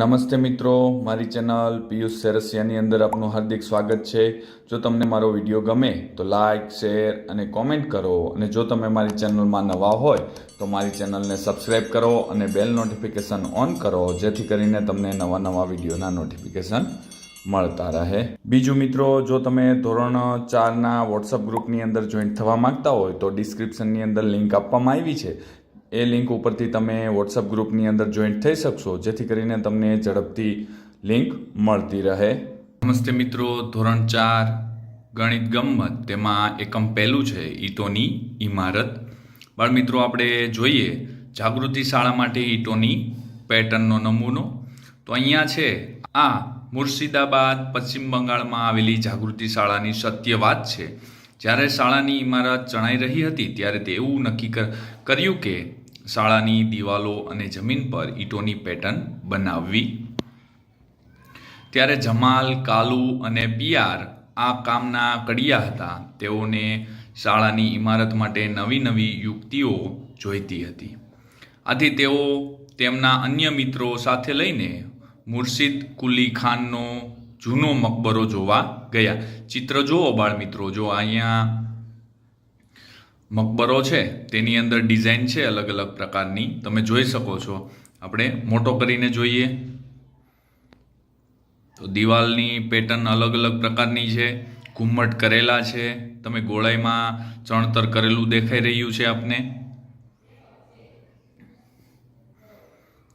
નમસ્તે મિત્રો, મારી ચેનલ પિયુષ સેરસિયાની અંદર આપનું હાર્દિક સ્વાગત છે. જો તમને મારો વીડિયો ગમે તો લાઇક શેર અને કોમેન્ટ કરો. અને જો તમે મારી ચેનલમાં નવા હોય તો મારી ચેનલને સબસ્ક્રાઇબ કરો અને બેલ નોટિફિકેશન ઓન કરો, જેથી કરીને તમને નવા નવા વિડીયોના નોટિફિકેશન મળતા રહે. બીજું મિત્રો, જો તમે ધોરણ ચારના વોટ્સઅપ ગ્રુપની અંદર જોઈન્ટ થવા માંગતા હોય તો ડિસ્ક્રિપ્શનની અંદર લિંક આપવામાં આવી છે. એ લિંક ઉપરથી તમે વોટ્સઅપ ગ્રુપની અંદર જોઈન્ટ થઈ શકશો, જેથી કરીને તમને ઝડપથી લિંક મળતી રહે. નમસ્તે મિત્રો, ધોરણ ચાર, ગણિત ગમ્મત, તેમાં એકમ પહેલું છે, ઈટોની ઇમારત બાળ મિત્રો, આપણે જોઈએ જાગૃતિ શાળા માટે ઈટોની પેટર્નનો નમૂનો. તો અહીંયા છે, આ મુર્શિદાબાદ પશ્ચિમ બંગાળમાં આવેલી જાગૃતિ શાળાની સત્ય વાત છે. જ્યારે શાળાની ઇમારત ચણાઈ રહી હતી, ત્યારે તે એવું નક્કી કર- કર્યું કે શાળાની દિવાલો અને જમીન પર ઈંટોની પેટર્ન બનાવવી. ત્યારે જમાલ, કાલુ અને પિયાર આ કામના કડિયા હતા. તેઓને શાળાની ઇમારત માટે નવી નવી યુક્તિઓ જોઈતી હતી. આથી તેઓ તેમના અન્ય મિત્રો સાથે લઈને મુર્શિદ કુલી ખાનનો જૂનો મકબરો જોવા ગયા. ચિત્ર જુઓ બાળ મિત્રો જો અહીંયા મકબરો છે, તેની અંદર ડિઝાઇન છે અલગ અલગ પ્રકારની. તમે જોઈ શકો છો. આપણે મોટો કરીને જોઈએ. તો દિવાલની પેટર્ન અલગ અલગ પ્રકારની છે. ઘુમ્મટ કરેલા છે. તમે ગોળાઈમાં ચણતર કરેલું દેખાઈ રહ્યું છે આપને.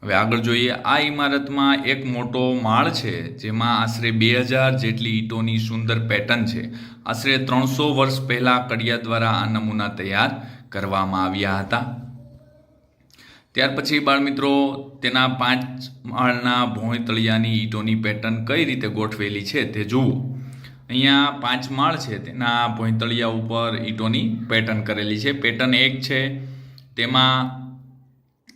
હવે આગળ જોઈએ, આ ઇમારતમાં એક મોટો માળ છે, જેમાં આશરે બે હજાર જેટલી ઈંટોની સુંદર પેટર્ન છે. આશરે ત્રણસો વર્ષ પહેલા કડિયા દ્વારા આ નમૂના તૈયાર કરવામાં આવ્યા હતા. ત્યાર પછી, બાળમિત્રો, તેના પાંચ માળના ભોંય તળિયાની ઈંટોની પેટર્ન કઈ રીતે ગોઠવેલી છે તે જુઓ. અહીંયા પાંચ માળ છે, તેના ભોંયતળિયા ઉપર ઈંટોની પેટર્ન કરેલી છે. પેટર્ન એક છે, તેમાં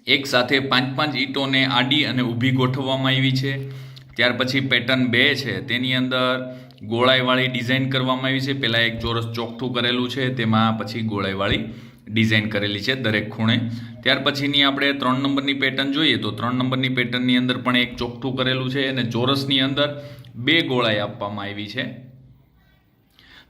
એક સાથે પાંચ પાંચ ઈંટોને આડી અને ઊભી ગોઠવવામાં આવી છે. ત્યાર પછી પેટર્ન બે છે. તેની અંદર ગોળાઈવાળી ડિઝાઇન કરવામાં આવી છે. પહેલાં એક ચોરસ ચોકઠું કરેલું છે. તેમાં પછી ગોળાઈવાળી ડિઝાઇન કરેલી છે દરેક ખૂણે. ત્યાર પછીની આપણે ત્રણ નંબરની પેટર્ન જોઈએ તો ત્રણ નંબરની પેટર્નની અંદર પણ એક ચોકઠું કરેલું છે અને ચોરસની અંદર બે ગોળાઈ આપવામાં આવી છે.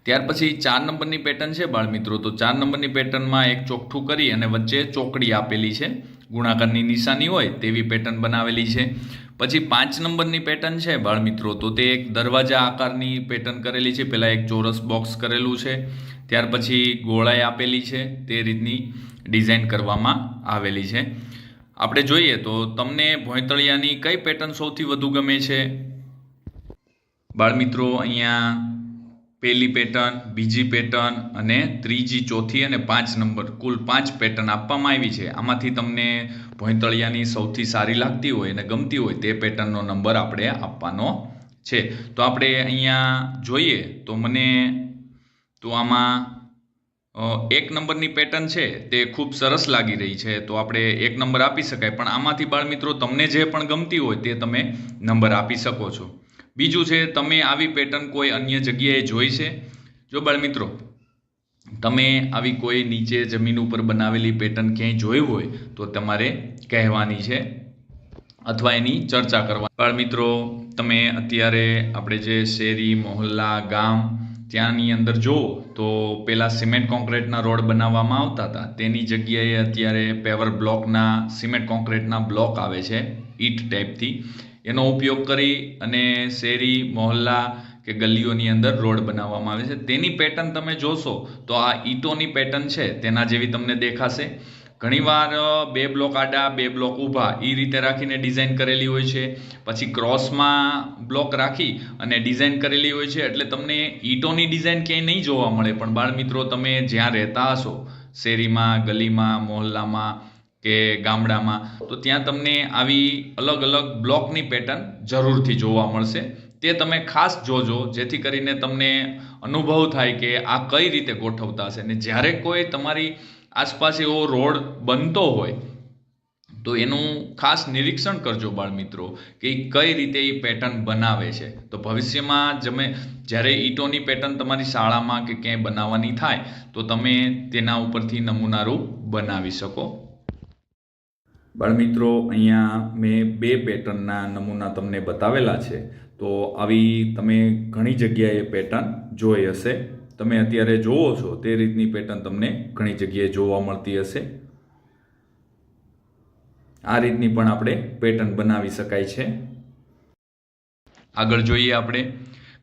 ત્યાર પછી ચાર નંબરની પેટર્ન છે બાળમિત્રો. તો ચાર નંબરની પેટર્નમાં એક ચોકઠું કરી અને વચ્ચે ચોકડી આપેલી છે. ગુણાકારની નિશાની હોય તેવી પેટર્ન બનાવેલી છે. પછી પાંચ નંબરની પેટર્ન છે, બાળમિત્રો. તો તે એક દરવાજા આકારની પેટર્ન કરેલી છે. પહેલાં એક ચોરસ બોક્સ કરેલું છે. ત્યાર પછી ગોળાઈ આપેલી છે. તે રીતની ડિઝાઇન કરવામાં આવેલી છે. આપણે જોઈએ તો તમને ભોંયતળિયાની કઈ પેટર્ન સૌથી વધુ ગમે છે? બાળમિત્રો, અહીંયા પહેલી પેટર્ન બીજી પેટર્ન અને ત્રીજી, ચોથી અને પાંચ નંબર કુલ પાંચ પેટર્ન આપવામાં આવી છે. આમાંથી તમને ભોંયતળિયાની સૌથી સારી લાગતી હોય અને ગમતી હોય તે પેટર્નનો નંબર આપણે આપવાનો છે. તો આપણે અહીંયા જોઈએ તો મને તો આમાં એક નંબરની પેટર્ન છે તે ખૂબ સરસ લાગી રહી છે. તો આપણે એક નંબર આપી શકાય. પણ આમાંથી બાળમિત્રો તમને જે પણ ગમતી હોય તે તમે નંબર આપી શકો છો. બીજું છે, તમે આવી પેટર્ન કોઈ અન્ય જગ્યાએ જોઈ છે? જો બાળમિત્રો તમે આવી કોઈ નીચે જમીન ઉપર બનાવેલી પેટર્ન ક્યાંય જોઈ હોય, તો તમારે કહેવાની છે અથવા એની ચર્ચા કરવા બાળમિત્રો તમે અત્યારે આપણે જે શેરી, મોહલ્લા, ગામ ત્યાંની અંદર જુઓ, તો પેલા સિમેન્ટ કોન્ક્રીટના રોડ બનાવવામાં આવતા હતા. તેની જગ્યાએ અત્યારે પેવર બ્લોકના, સિમેન્ટ કોન્ક્રીટના બ્લોક આવે છે. ઈટ ટાઈપથી. એનો ઉપયોગ કરી અને શેરી, મોહલ્લા કે ગલીઓની અંદર રોડ બનાવવામાં આવે છે. તેની પેટર્ન તમે જોશો તો આ ઈંટોની પેટર્ન છે, તેના જેવી તમને દેખાશે. ઘણીવાર બે બ્લોક આડા, બે બ્લોક ઊભા એ રીતે રાખીને ડિઝાઇન કરેલી હોય છે. પછી ક્રોસમાં બ્લોક રાખી અને ડિઝાઇન કરેલી હોય છે. એટલે તમને ઈંટોની ડિઝાઇન ક્યાંય નહીં જોવા મળે, પણ બાળમિત્રો તમે જ્યાં રહેતા હશો, શેરીમાં, ગલીમાં, મોહલ્લામાં કે ગામડામાં. તો ત્યાં તમને આવી અલગ અલગ બ્લોકની પેટર્ન જરૂરથી જોવા મળશે. તે તમે ખાસ જોજો, જેથી કરીને તમને અનુભવ થાય કે આ કઈ રીતે ગોઠવતા હશે ને જ્યારે કોઈ તમારી આસપાસ એવો રોડ બનતો હોય, તો એનું ખાસ નિરીક્ષણ કરજો બાળ મિત્રો કે એ કઈ રીતે એ પેટર્ન બનાવે છે. તો ભવિષ્યમાં જમે, જ્યારે ઈંટોની પેટર્ન તમારી શાળામાં કે ક્યાંય બનાવવાની થાય, તો તમે તેના ઉપરથી નમૂનારૂપ બનાવી શકો. બાળમિત્રો અહીંયા મેં બે પેટર્નના નમૂના તમને બતાવેલા છે. તો આવી તમે ઘણી જગ્યાએ પેટર્ન જોઈ હશે. તમે અત્યારે જોવો છો તે રીતની પેટર્ન તમને ઘણી જગ્યાએ જોવા મળતી હશે. આ રીતની પણ આપણે પેટર્ન બનાવી શકાય છે. આગળ જોઈએ આપણે.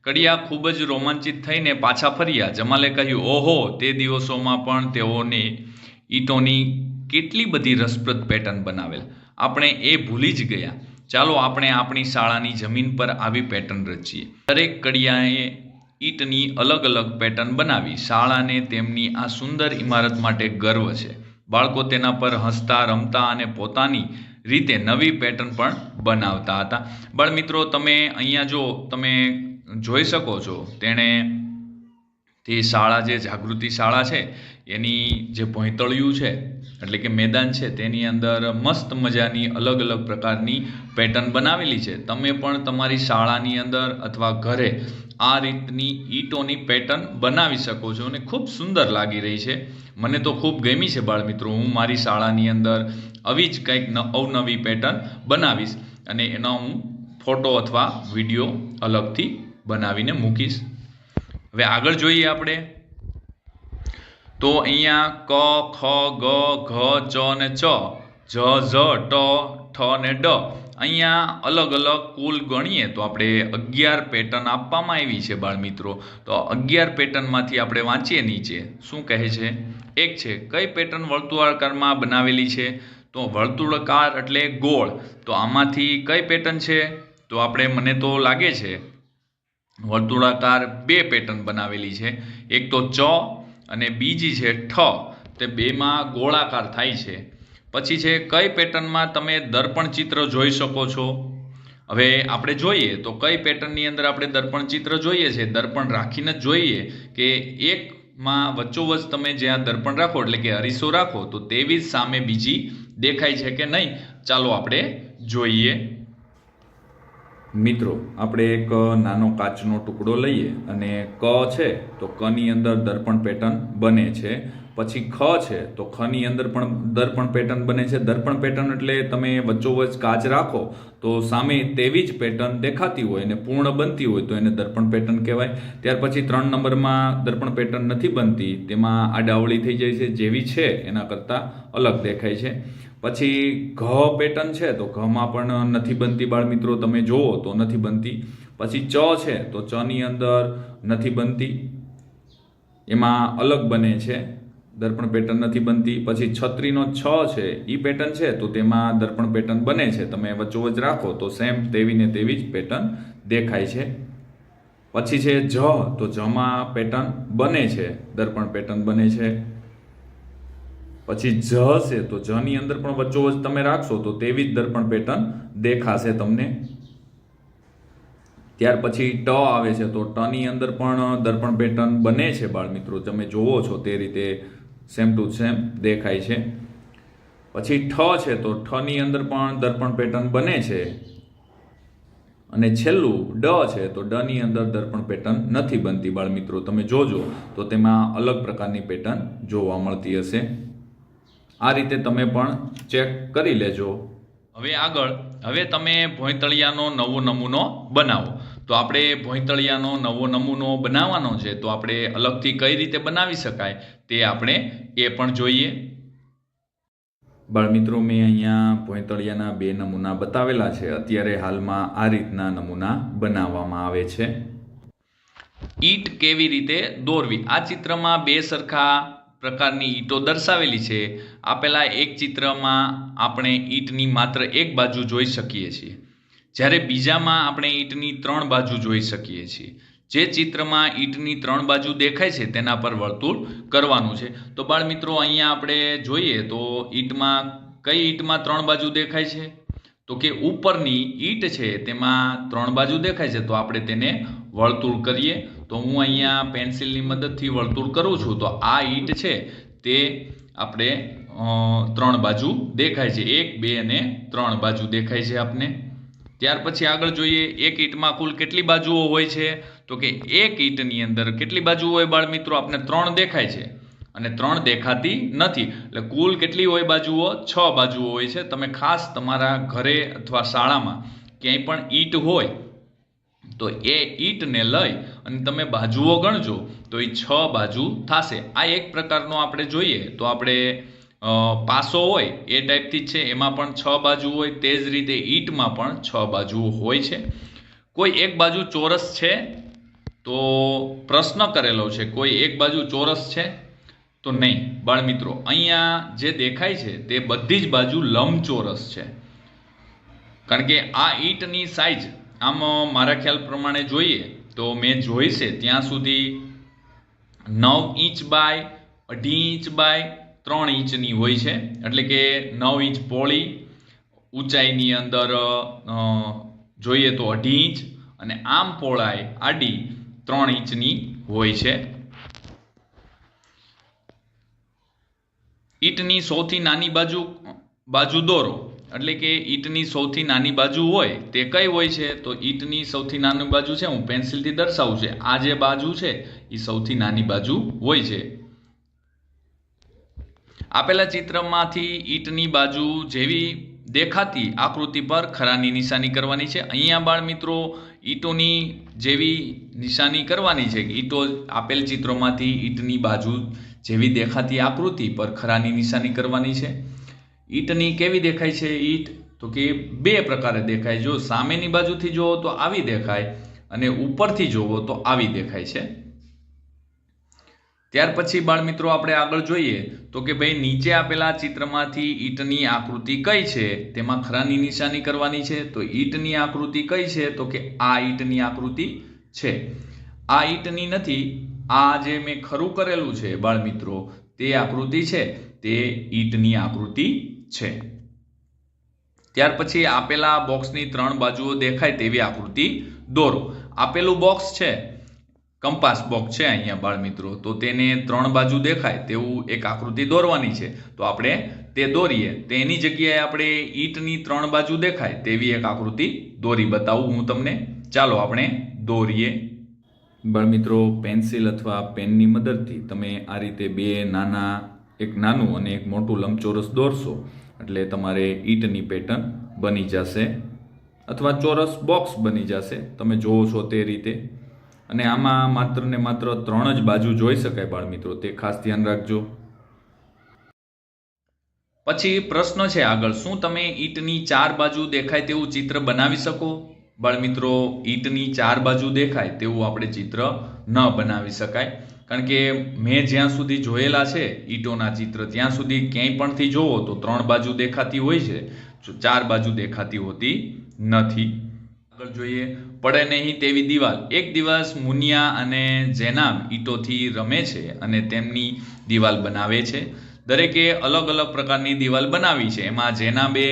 કડિયા ખૂબ જ રોમાંચિત થઈને પાછા ફર્યા. જમાલે કહ્યું, ઓહો, તે દિવસોમાં પણ તેઓને ઈંટોની કેટલી બધી રસપ્રદ પેટર્ન બનાવેલ. આપણે એ ભૂલી જ ગયા. ચાલો આપણે આપણી શાળાની જમીન પર આવી પેટર્ન રચીએ. દરેક કડિયાએ ઈંટની અલગ અલગ પેટર્ન બનાવી. શાળાને તેમની આ સુંદર ઇમારત માટે ગર્વ છે. બાળકો તેના પર હસતા, રમતા અને પોતાની રીતે નવી પેટર્ન પણ બનાવતા હતા. બાળમિત્રો, તમે અહીંયા જો, તમે જોઈ શકો છો, તેણે તે શાળા જે જાગૃતિ શાળા છે એની જે ભોંયતળિયું છે, એટલે કે મેદાન છે, તેની અંદર મસ્ત મજાની અલગ અલગ પ્રકારની પેટર્ન બનાવેલી છે. તમે પણ તમારી શાળાની અંદર અથવા ઘરે આ રીતની ઈંટોની પેટર્ન બનાવી શકો છો અને ખૂબ સુંદર લાગી રહી છે. મને તો ખૂબ ગમી છે બાળમિત્રો, હું મારી શાળાની અંદર આવી જ કંઈક અવનવી પેટર્ન બનાવીશ અને એનો હું ફોટો અથવા વીડિયો અલગથી બનાવીને મૂકીશ. હવે આગળ જોઈએ આપણે તો અહીંયા ક, ખ, ગ, ઘ ચ ને ચ. જ, ઝ, ટ, ઠ ને ડ. અહીંયા અલગ અલગ કુલ ગણીએ તો આપણે અગિયાર પેટર્ન આપવામાં આવી છે બાળમિત્રો. તો અગિયાર પેટર્નમાંથી આપણે વાંચીએ નીચે. શું કહે છે? એક છે, કઈ પેટર્ન વર્તુળાકારમાં બનાવેલી છે? તો વર્તુળાકાર એટલે ગોળ. તો આમાંથી કઈ પેટર્ન છે? તો આપણે, મને તો લાગે છે, વર્તુળાકાર બે પેટર્ન બનાવેલી છે. એક તો ચ અને બીજી છે ઠ, તે બેમાં ગોળાકાર થાય છે. પછી છે, કઈ પેટર્નમાં તમે દર્પણ ચિત્ર જોઈ શકો છો? હવે આપણે જોઈએ, તો કઈ પેટર્નની અંદર આપણે દર્પણ ચિત્ર જોઈએ છે? દર્પણ રાખીને જ જોઈએ કે એકમાં વચ્ચોવચ તમે જ્યાં દર્પણ રાખો, એટલે કે અરીસો રાખો, તો તેવી જ સામે બીજી દેખાય છે કે નહીં? ચાલો આપણે જોઈએ. મિત્રો, આપણે એક નાનો કાચનો ટુકડો લઈએ અને ક છે તો કની અંદર દર્પણ પેટર્ન બને છે. પછી ખ છે તો ખની અંદર પણ દર્પણ પેટર્ન બને છે. દર્પણ પેટર્ન એટલે તમે વચ્ચોવચ કાચ રાખો તો સામે તેવી જ પેટર્ન દેખાતી હોય અને પૂર્ણ બનતી હોય તો એને દર્પણ પેટર્ન કહેવાય. ત્યાર પછી ત્રણ નંબરમાં દર્પણ પેટર્ન નથી બનતી, તેમાં આડાવળી થઈ જાય છે. જેવી છે એના કરતાં અલગ દેખાય છે. પછી ઘ પેટર્ન છે તો ઘમાં પણ નથી બનતી બાળ મિત્રો તમે જુઓ તો નથી બનતી. પછી ચ છે તો ચ ની અંદર નથી બનતી. એમાં અલગ બને છે. દર્પણ પેટર્ન નથી બનતી. પછી છત્રીનો છ છે એ પેટર્ન છે તો તેમાં દર્પણ પેટર્ન બને છે. તમે વચ્ચોવચ રાખો તો સેમ તેવી ને તેવી જ પેટર્ન દેખાય છે. પછી છે જ, તો જમાં પેટર્ન બને છે. દર્પણ પેટર્ન બને છે. પછી જ છે તો જ ની અંદર પણ વચ્ચોવચ તમે રાખશો તો તેવી જ દર્પણ પેટર્ન દેખાશે તમને. ત્યાર પછી ટ આવે છે તો ટ ની અંદર પણ દર્પણ પેટર્ન બને છે બાળમિત્રો. તમે જોવો છો તે રીતે સેમ ટુ સેમ દેખાય છે. પછી ઠ છે તો ઠ ની અંદર પણ દર્પણ પેટર્ન બને છે. અને છેલ્લું ડ છે તો ડ ની અંદર દર્પણ પેટર્ન નથી બનતી બાળમિત્રો. તમે જોજો તો તેમાં અલગ પ્રકારની પેટર્ન જોવા મળતી હશે. આ રીતે તમે પણ ચેક કરી લેજો. હવે આગળ હવે તમે ભોંયતળિયાનો નવો નમૂનો બનાવો. તો આપણે ભોંયતળિયાનો નવો નમૂનો બનાવવાનો છે તો આપણે અલગથી કઈ રીતે બનાવી શકાય તે આપણે એ પણ જોઈએ. બાળમિત્રો મેં અહીંયા ભોંયતળિયાના બે નમૂના બતાવેલા છે. અત્યારે હાલમાં આ રીતના નમૂના બનાવવામાં આવે છે. ઈંટ કેવી રીતે દોરવી? આ ચિત્રમાં બે સરખા પ્રકારની ઈંટો દર્શાવેલી છે. આપેલા એક ચિત્રમાં આપણે ઈંટની માત્ર એક બાજુ જોઈ શકીએ છીએ. જ્યારે બીજામાં આપણે ઈંટની ત્રણ બાજુ જોઈ શકીએ છીએ. જે ચિત્રમાં ઈંટની ત્રણ બાજુ દેખાય છે તેના પર વર્તુળ કરવાનું છે. તો બાળ મિત્રો અહીંયા આપણે જોઈએ તો ઈંટમાં કઈ ઈંટમાં ત્રણ બાજુ દેખાય છે? તો કે ઉપરની ઈંટ છે તેમાં ત્રણ બાજુ દેખાય છે. તો આપણે તેને વર્તુળ કરીએ, તો હું અહીંયા પેન્સિલની મદદથી વર્તુળ કરું છું. તો આ ઈંટ છે તે આપણે ત્રણ બાજુ દેખાય છે. એક, બે અને ત્રણ બાજુ દેખાય છે આપને. ત્યાર પછી આગળ જોઈએ, એક ઈંટમાં કુલ કેટલી બાજુઓ હોય છે? તો કે એક ઈંટની અંદર કેટલી બાજુ હોય બાળ મિત્રો? આપને ત્રણ દેખાય છે. અને ત્રણ દેખાતી નથી. એટલે કુલ કેટલી હોય બાજુઓ? છ બાજુઓ હોય છે. તમે ખાસ તમારા ઘરે અથવા શાળામાં ક્યાંય પણ ઈંટ હોય તો એ ઈંટને લઈ અને તમે બાજુઓ ગણજો, તો એ છ બાજુ થશે. આ એક પ્રકારનો આપણે જોઈએ તો આપણે પાસો હોય એ ટાઈપથી છે. એમાં પણ છ બાજુ હોય તે જ રીતે ઈંટમાં પણ છ બાજુ હોય છે. કોઈ એક બાજુ ચોરસ છે, તો પ્રશ્ન કરેલો છે, કોઈ એક બાજુ ચોરસ છે, તો નહીં. બાળમિત્રો, અહીંયા જે દેખાય છે તે બધી જ બાજુ લંબચોરસ છે. કારણ કે આ ઈંટની સાઈઝ આમ મારા ખ્યાલ પ્રમાણે જોઈએ તો મેં જોઈ છે ત્યાં સુધી નવ ઇંચ બાય અઢી ઇંચ બાય ત્રણ ઇંચની હોય છે. એટલે કે નવ ઇંચ પોળી ઊંચાઈની અંદર જોઈએ તો અઢી ઇંચ અને આમ પોળાઈ આડી ત્રણ ઇંચની હોય છે. ઈંટની સૌથી નાની બાજુ બાજુ દોરો. એટલે કે ઈંટની સૌથી નાની બાજુ હોય, તે કઈ હોય છે? તો ઈંટની સૌથી નાની બાજુ છે, હું પેન્સિલથી દર્શાવું છે. આ જે બાજુ છે એ સૌથી નાની બાજુ હોય છે. આપેલા ચિત્રમાંથી ઈંટની બાજુ જેવી દેખાતી આકૃતિ પર ખરાની નિશાની કરવાની છે. અહીંયા બાળ મિત્રો ઈંટોની જેવી નિશાની કરવાની છે. ઈંટો આપેલ ચિત્રોમાંથી ઈંટની બાજુ જેવી દેખાતી આકૃતિ પર ખરાની નિશાની કરવાની છે. ઈંટની કેવી દેખાય છે ઈંટ? તો કે બે પ્રકારે દેખાય. જો સામેની બાજુથી જોવો તો આવી દેખાય અને ઉપરથી જોવો તો આવી દેખાય છે. ત્યાર પછી બાળ મિત્રો આપણે આગળ જોઈએ તો કે ભાઈ નીચે આપેલા ચિત્રમાંથી ઈંટની આકૃતિ કઈ છે? તેમાં ખરાની નિશાની કરવાની છે. તો ઈંટની આકૃતિ કઈ છે? તો કે આ ઈંટની આકૃતિ છે. આ ઈંટની નથી. આ જે મેં ખરું કરેલું છે બાળમિત્રો, તે આકૃતિ છે. તે ઈંટની આકૃતિ છે. ત્યાર પછી આપેલા બોક્સની ત્રણ બાજુઓ દેખાય તેવી આકૃતિ દોરો. આપેલું બોક્સ છે, કંપાસ બોક્સ છે અહીંયા બાળમિત્રો. તો તેને ત્રણ બાજુ દેખાય તેવું એક આકૃતિ દોરવાની છે. તો આપણે તે દોરીએ. તેની જગ્યાએ આપણે ઈંટની ત્રણ બાજુ દેખાય તેવી એક આકૃતિ દોરી બતાવું હું તમને. ચાલો આપણે દોરીએ. બાળમિત્રો, પેન્સિલ અથવા પેનની મદદથી તમે આ રીતે બે નાના એક નાનું અને એક મોટું લંબચોરસ દોરશો. એટલે તમારે ઈંટની પેટર્ન બની જશે અથવા ચોરસ બોક્સ બની જશે. તમે જોવો છો તે રીતે. અને આમાં માત્ર ને માત્ર ત્રણ જ બાજુ જોઈ શકાય બાળમિત્રો તે ખાસ ધ્યાન રાખજો. પછી પ્રશ્ન છે આગળ. શું તમે ઈંટની ચાર બાજુ દેખાય તેવું ચિત્ર બનાવી શકો? બાળમિત્રો ઈંટની ચાર બાજુ દેખાય તેવું આપણે ચિત્ર ન બનાવી શકાય. કારણ કે મેં જ્યાં સુધી જોયેલા છે, ઈંટોના ચિત્ર, ત્યાં સુધી ક્યાંય પણથી જોવો તો ત્રણ બાજુ દેખાતી હોય છે ચાર બાજુ દેખાતી હોતી નથી. આગળ જોઈએ, પડે નહીં તેવી દિવાલ. એક દિવસ મુનિયા અને જેનાબ ઈંટોથી રમે છે અને તેમની દિવાલ બનાવે છે. દરેકે અલગ અલગ પ્રકારની દિવાલ બનાવી છે. એમાં જેનાબે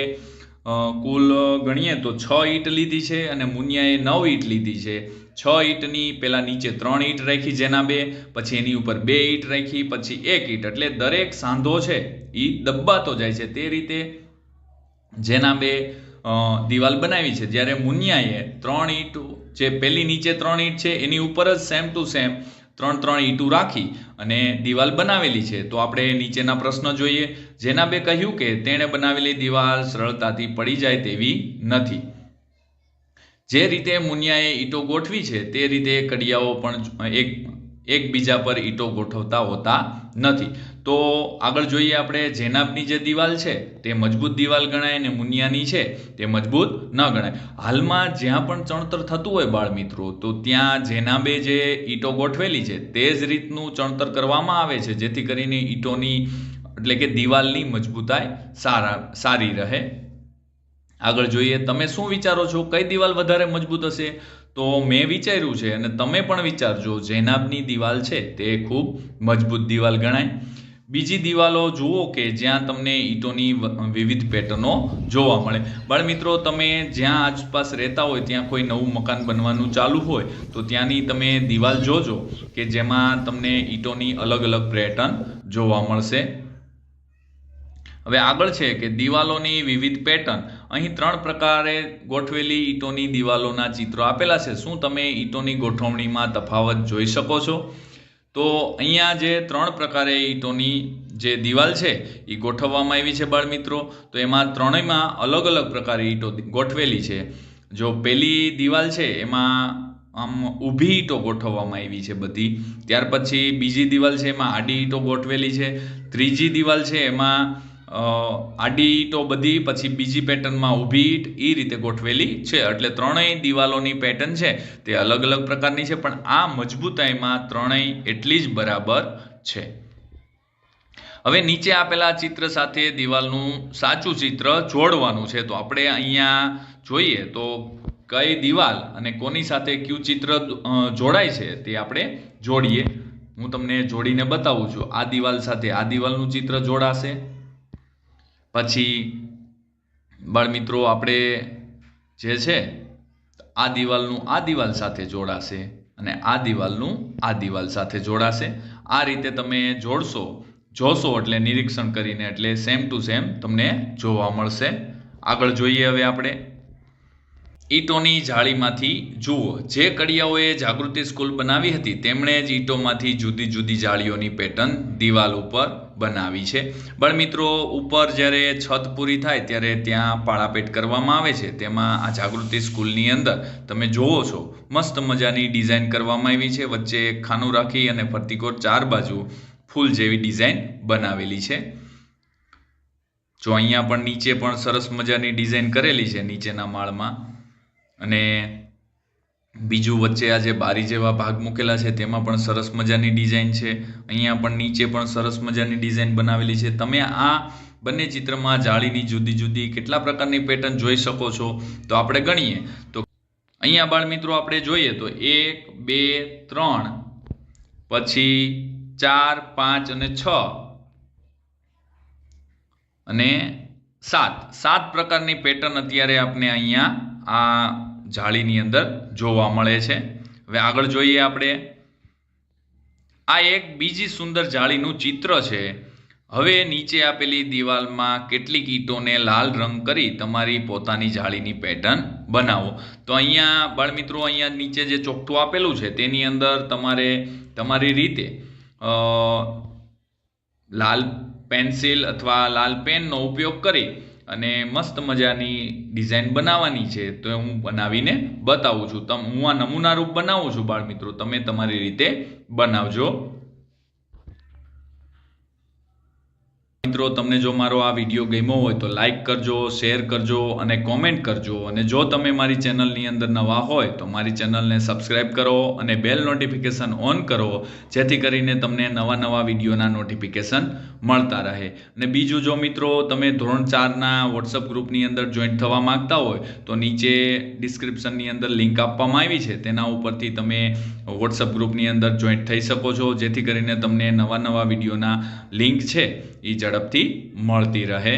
કુલ ગણીએ તો છ ઈંટ લીધી છે અને મુનિયાએ નવ ઈંટ લીધી છે. છ ઈંટની, પેલા નીચે ત્રણ ઈંટ રાખી જેના બે, પછી એની ઉપર બે ઈંટ રાખી, પછી એક ઈંટ. એટલે દરેક સાંધો છે એ દબાતો જાય છે. તે રીતે જેના બે દિવાલ બનાવી છે. જ્યારે મુનિયાએ ત્રણ ઈંટ, જે પેલી નીચે ત્રણ ઈંટ છે, એની ઉપર જ સેમ ટુ સેમ ત્રણ ત્રણ ઈંટું રાખી અને દિવાલ બનાવેલી છે. તો આપણે નીચેના પ્રશ્ન જોઈએ. જેના બે કહ્યું કે તેણે બનાવેલી દિવાલ સરળતાથી પડી જાય તેવી નથી. જે રીતે મુનિયાએ ઈંટો ગોઠવી છે, તે રીતે કડિયાઓ પણ એક, એકબીજા પર ઈંટો ગોઠવતા હોતા નથી. તો આગળ જોઈએ આપણે જેનાબની જે દિવાલ છે, તે મજબૂત દિવાલ ગણાય અને મુનિયાની છે, તે મજબૂત ન ગણાય. હાલમાં જ્યાં પણ ચણતર થતું હોય બાળ મિત્રો તો ત્યાં જેનાબે જે ઈંટો ગોઠવેલી છે, તે જ રીતનું ચણતર કરવામાં આવે છે, જેથી કરીને ઈંટોની, એટલે કે દિવાલની મજબૂતાઈ સારા, સારી રહે. આગળ જોઈએ, તમે શું વિચારો છો? કઈ દિવાલ વધારે મજબૂત હશે? તો મેં વિચાર્યું છે અને તમે પણ વિચારજો, જૈનાબની દિવાલ છે તે ખૂબ મજબૂત દિવાલ ગણાય. બીજી દિવાલો જુઓ કે જ્યાં તમને ઈંટોની વિવિધ પેટર્નો જોવા મળે. બાળમિત્રો, તમે જ્યાં આસપાસ રહેતા હોય, ત્યાં કોઈ નવું મકાન બનવાનું ચાલુ હોય, તો ત્યાંની તમે દિવાલ જોજો કે જેમાં તમને ઈંટોની અલગ અલગ પેટર્ન જોવા મળશે. હવે આગળ છે કે દિવાલોની વિવિધ પેટર્ન અહીં ત્રણ પ્રકારે ગોઠવેલી ઈંટોની દિવાલોના ચિત્રો આપેલા છે. શું તમે ઈંટોની ગોઠવણીમાં તફાવત જોઈ શકો છો? તો અહીંયા જે ત્રણ પ્રકારે ઈંટોની જે દિવાલ છે, એ ગોઠવવામાં આવી છે બાળમિત્રો. તો એમાં ત્રણેયમાં અલગ અલગ પ્રકારે ઈંટો ગોઠવેલી છે. જો પેલી દિવાલ છે, એમાં આમ ઊભી ઈંટો ગોઠવવામાં આવી છે બધી. ત્યાર પછી બીજી દિવાલ છે, એમાં આડી ઈંટો ગોઠવેલી છે. ત્રીજી દિવાલ છે, એમાં આડી ઈંટો બધી, પછી બીજી પેટર્નમાં ઊભી ઈંટ એ રીતે ગોઠવેલી છે. એટલે ત્રણેય દિવાલોની પેટર્ન છે. તે અલગ અલગ પ્રકારની છે, પણ આ મજબૂતાઈમાં ત્રણેય એટલી જ બરાબર છે. હવે નીચે આપેલા ચિત્ર સાથે દિવાલનું સાચું ચિત્ર જોડવાનું છે. તો આપણે અહીંયા જોઈએ તો કઈ દિવાલ અને કોની સાથે કયું ચિત્ર જોડાય છે તે આપણે જોડીએ. હું તમને જોડીને બતાવું છું. આ દિવાલ સાથે આ દિવાલનું ચિત્ર જોડાશે. પછી બાળમિત્રો આપણે જે છે, આ દિવાલનું આ દિવાલ સાથે જોડાશે અને આ દિવાલનું આ દિવાલ સાથે જોડાશે. આ રીતે તમે જોડશો, જોશો એટલે નિરીક્ષણ કરીને એટલે સેમ ટુ સેમ તમને જોવા મળશે. આગળ જોઈએ હવે આપણે. ઈંટોની જાળીમાંથી જુઓ. જે કડિયાઓએ જાગૃતિ સ્કૂલ બનાવી હતી, તેમણે જ ઈંટોમાંથી જુદી જુદી જાળીઓની પેટર્ન દિવાલ ઉપર બનાવી છે. બાળમિત્રો ઉપર જ્યારે છત પૂરી થાય ત્યારે ત્યાં પાળાપેટ કરવામાં આવે છે. તેમાં આ જાગૃતિ સ્કૂલની અંદર તમે જોવો છો, મસ્ત મજાની ડિઝાઇન કરવામાં આવી છે. વચ્ચે ખાનું રાખી અને ફરતીકોટ ચાર બાજુ ફૂલ જેવી ડિઝાઇન બનાવેલી છે. જો અહીંયા પણ નીચે પણ સરસ મજાની ડિઝાઇન કરેલી છે નીચેના માળમાં. અને બીજું વચ્ચે આ જે બારી જેવા ભાગ મૂકેલા છે, તેમાં પણ સરસ મજાની ડિઝાઇન છે. અહીંયા પણ નીચે પણ સરસ મજાની ડિઝાઇન બનાવેલી છે. તમે આ બંને ચિત્રમાં જાળીની જુદી જુદી કેટલા પ્રકારની પેટર્ન જોઈ શકો છો? તો આપણે ગણીએ. તો અહીંયા બાળ મિત્રો આપણે જોઈએ તો એક, બે, ત્રણ, પછી ચાર, પાંચ અને છ. અને સાત. સાત પ્રકારની પેટર્ન અત્યારે આપણે અહીંયા આ જાળીની અંદર જોવા મળે છે. હવે આગળ જોઈએ આપણે. આ એક બીજી સુંદર જાળીનું ચિત્ર છે. હવે નીચે આપેલી દિવાલમાં કેટલીક ઈંટોને લાલ રંગ કરી તમારી પોતાની જાળીની પેટર્ન બનાવો. તો અહીંયા બાળમિત્રો અહીંયા નીચે જે ચોકઠું આપેલું છે તેની અંદર તમારે તમારી રીતે લાલ પેન્સિલ અથવા લાલ પેનનો ઉપયોગ કરી અને મસ્ત મજાની ડિઝાઇન બનાવવાની છે, તો હું બનાવીને બતાવું છું. તમ હું આ નમૂના રૂપ બનાવું છું, બાળ મિત્રો. તમે તમારી રીતે બનાવજો. મિત્રો, તમને જો મારો આ વીડિયો ગમ્યો હોય તો લાઈક કરજો શેર કરજો અને કોમેન્ટ કરજો. અને જો તમે મારી ચેનલની અંદર નવા હોય તો મારી ચેનલને સબસ્ક્રાઈબ કરો અને બેલ નોટિફિકેશન ઓન કરો, જેથી કરીને તમને નવા નવા વિડીયોના નોટિફિકેશન મળતા રહે. અને બીજું જો મિત્રો, તમે ધોરણ ચારના વોટ્સઅપ ગ્રુપની અંદર જોઈન્ટ થવા માગતા હોય તો નીચે ડિસ્ક્રિપ્શનની અંદર લિંક આપવામાં આવી છે. તેના ઉપરથી તમે વોટ્સઅપ ગ્રુપની અંદર જોઈન્ટ થઈ શકો છો, જેથી કરીને તમને નવા નવા વિડીયોના લિંક છે. એ ઝડપથી મળતી રહે.